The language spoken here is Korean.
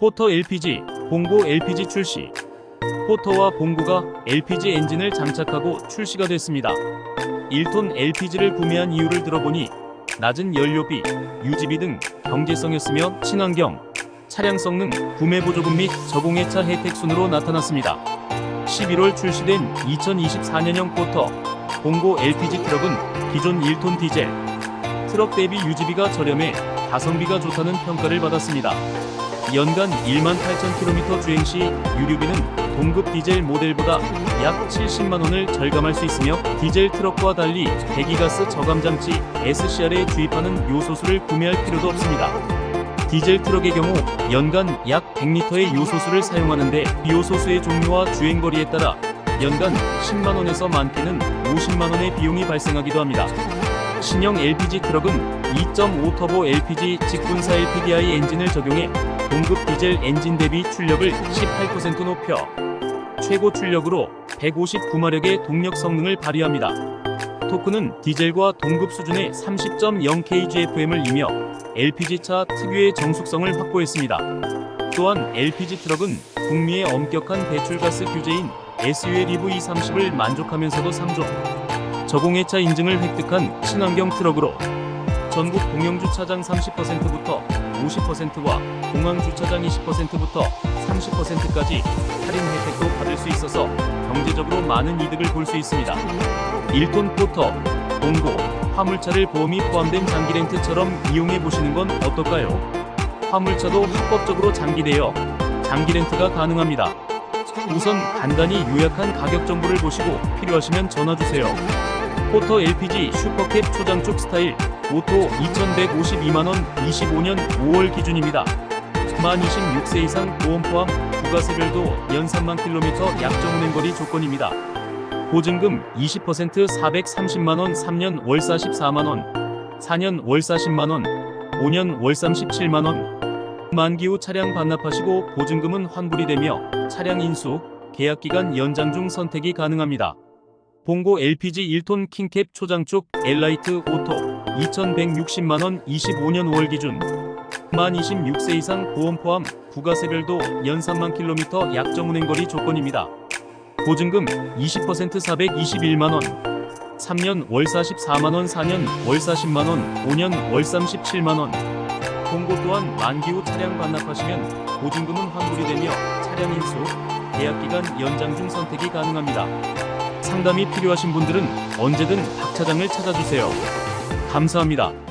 포터 LPG, 봉고 LPG 출시. 포터와 봉고가 LPG 엔진을 장착하고 출시가 됐습니다. 1톤 LPG를 구매한 이유를 들어보니 낮은 연료비, 유지비 등 경제성이었으며 친환경, 차량 성능, 구매 보조금 및 저공해차 혜택 순으로 나타났습니다. 11월 출시된 2024년형 포터 봉고 LPG 트럭은 기존 1톤 디젤 트럭 대비 유지비가 저렴해 가성비가 좋다는 평가를 받았습니다. 연간 1만 8천 킬로미터 주행 시 유류비는 동급 디젤 모델보다 약 70만 원을 절감할 수 있으며 디젤 트럭과 달리 배기가스 저감 장치 SCR에 주입하는 요소수를 구매할 필요도 없습니다. 디젤 트럭의 경우 연간 약 100리터의 요소수를 사용하는데 비요소수의 종류와 주행 거리에 따라 연간 10만 원에서 많게는 50만 원의 비용이 발생하기도 합니다. 신형 LPG 트럭은 2.5 터보 LPG 직분사 LPDI 엔진을 적용해 동급 디젤 엔진 대비 출력을 18% 높여 최고 출력으로 159마력의 동력 성능을 발휘합니다. 토크는 디젤과 동급 수준의 30.0kgfm을 이며 LPG차 특유의 정숙성을 확보했습니다. 또한 LPG 트럭은 북미의 엄격한 배출가스 규제인 SUL EV30을 만족하면서도 3종 저공해차 인증을 획득한 친환경 트럭으로 전국 공영주차장 30%부터 50%와 공항 주차장 20%부터 30%까지 할인 혜택도 받을 수 있어서 경제적으로 많은 이득을 볼 수 있습니다. 1톤 포터, 봉고, 화물차를 보험이 포함된 장기 렌트처럼 이용해 보시는 건 어떨까요? 화물차도 합법적으로 장기 대여, 장기 렌트가 가능합니다. 우선 간단히 요약한 가격 정보를 보시고 필요하시면 전화 주세요. 포터 LPG 슈퍼캡 초장축 스타일 오토 2,152만원 25년 5월 기준입니다. 만 26세 이상 보험 포함 부가세별도 연 3만 킬로미터 약정 운행거리 조건입니다. 보증금 20% 430만원 3년 월 44만원 4년 월 40만원 5년 월 37만원 만기 후 차량 반납하시고 보증금은 환불이 되며 차량 인수, 계약기간 연장 중 선택이 가능합니다. 봉고 LPG 1톤 킹캡 초장축 엘라이트 오토 2,160만원 25년 5월 기준 만 26세 이상 보험 포함 부가세별도 연 3만 킬로미터 약정 운행 거리 조건입니다. 보증금 20% 421만원 3년 월 44만원 4년 월 40만원 5년 월 37만원 공고 또한 만기 후 차량 반납하시면 보증금은 환불이 되며 차량 인수, 계약기간 연장 중 선택이 가능합니다. 상담이 필요하신 분들은 언제든 박 차장을 찾아주세요. 감사합니다.